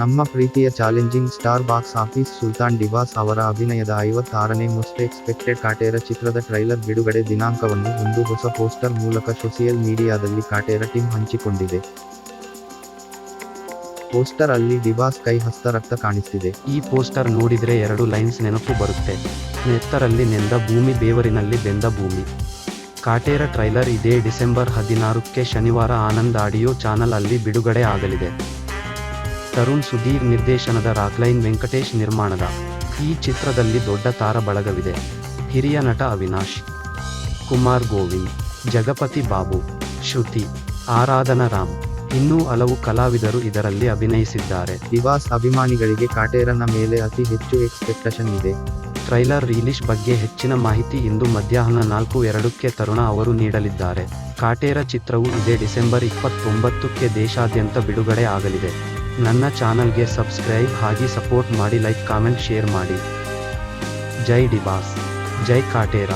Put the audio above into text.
ನಮ್ಮ ಪ್ರೀತಿಯ challenging star box office Sultan D Boss ಅವರ ಅಭಿನಯದ ಐವತ್ತಾರನೇ ಮೋಸ್ಟ್ ಎಕ್ಸ್ಪೆಕ್ಟೆಡ್ ಕಾಟೇರ ಚಿತ್ರದ ಟ್ರೈಲರ್ ಬಿಡುಗಡೆ ದಿನಾಂಕವನ್ನು ಒಂದು ಹೊಸ ಪೋಸ್ಟರ್ ಮೂಲಕ ಸೋಷಿಯಲ್ ಮೀಡಿಯಾದಲ್ಲಿ ಕಾಟೇರ ಟೀಮ್ ಹಂಚಿಕೊಂಡಿದೆ. ಪೋಸ್ಟರ್ ಅಲ್ಲಿ ಡಿಬಾಸ್ ಕೈ ಹಸ್ತ ರಕ್ತ ಕಾಣಿಸ್ತಿದೆ. ಈ ಪೋಸ್ಟರ್ ನೋಡಿದ್ರೆ ಎರಡು ಲೈನ್ಸ್ ನೆನಪು ಬರುತ್ತೆ. ನೆತ್ತರಲ್ಲಿ ನೆಂದ ಭೂಮಿ, ಬೇವರಿನಲ್ಲಿ ಬೆಂದ ಭೂಮಿ. ಕಾಟೇರ ಟ್ರೈಲರ್ ಇದೇ ಡಿಸೆಂಬರ್ ಹದಿನಾರಕ್ಕೆ ಶನಿವಾರ ಆನಂದ್ ಆಡಿಯೋ ಚಾನಲ್ ಅಲ್ಲಿ ಬಿಡುಗಡೆ ಆಗಲಿದೆ. ತರುಣ್ ಸುಧೀರ್ ನಿರ್ದೇಶನದ ರಾಕ್ಲೈನ್ ವೆಂಕಟೇಶ್ ನಿರ್ಮಾಣದ ಈ ಚಿತ್ರದಲ್ಲಿ ದೊಡ್ಡ ತಾರ ಬಳಗವಿದೆ ಹಿರಿಯ ನಟ ಅವಿನಾಶ್ ಕುಮಾರ್ ಗೋವಿಂದ್ ಜಗಪತಿ ಬಾಬು ಶ್ರುತಿ ಆರಾಧನಾ ರಾಮ್ ಇನ್ನೂ ಹಲವು ಕಲಾವಿದರು ಇದರಲ್ಲಿ ಅಭಿನಯಿಸಿದ್ದಾರೆ. ದಿವಾಸ್ ಅಭಿಮಾನಿಗಳಿಗೆ ಕಾಟೇರನ ಮೇಲೆ ಅತಿ ಹೆಚ್ಚು ಎಕ್ಸ್ಪೆಕ್ಟೇಷನ್ ಇದೆ. ಟ್ರೈಲರ್ ರಿಲೀಸ್ ಬಗ್ಗೆ ಹೆಚ್ಚಿನ ಮಾಹಿತಿ ಇಂದು ಮಧ್ಯಾಹ್ನ ನಾಲ್ಕು ಎರಡಕ್ಕೆ ತರುಣ ಅವರು ನೀಡಲಿದ್ದಾರೆ. ಕಾಟೇರ ಚಿತ್ರವು ಇದೇ ಡಿಸೆಂಬರ್ ಇಪ್ಪತ್ತೊಂಬತ್ತಕ್ಕೆ ದೇಶಾದ್ಯಂತ ಬಿಡುಗಡೆ ಆಗಲಿದೆ. ನನ್ನ ಚಾನಲ್ಗೆ ಸಬ್ಸ್ಕ್ರೈಬ್ ಹಾಗೆ ಸಪೋರ್ಟ್ ಮಾಡಿ ಲೈಕ್ ಕಾಮೆಂಟ್ ಶೇರ್ ಮಾಡಿ. ಜೈ ಡಿಬಾಸ್. ಜೈ ಕಾಟೇರ.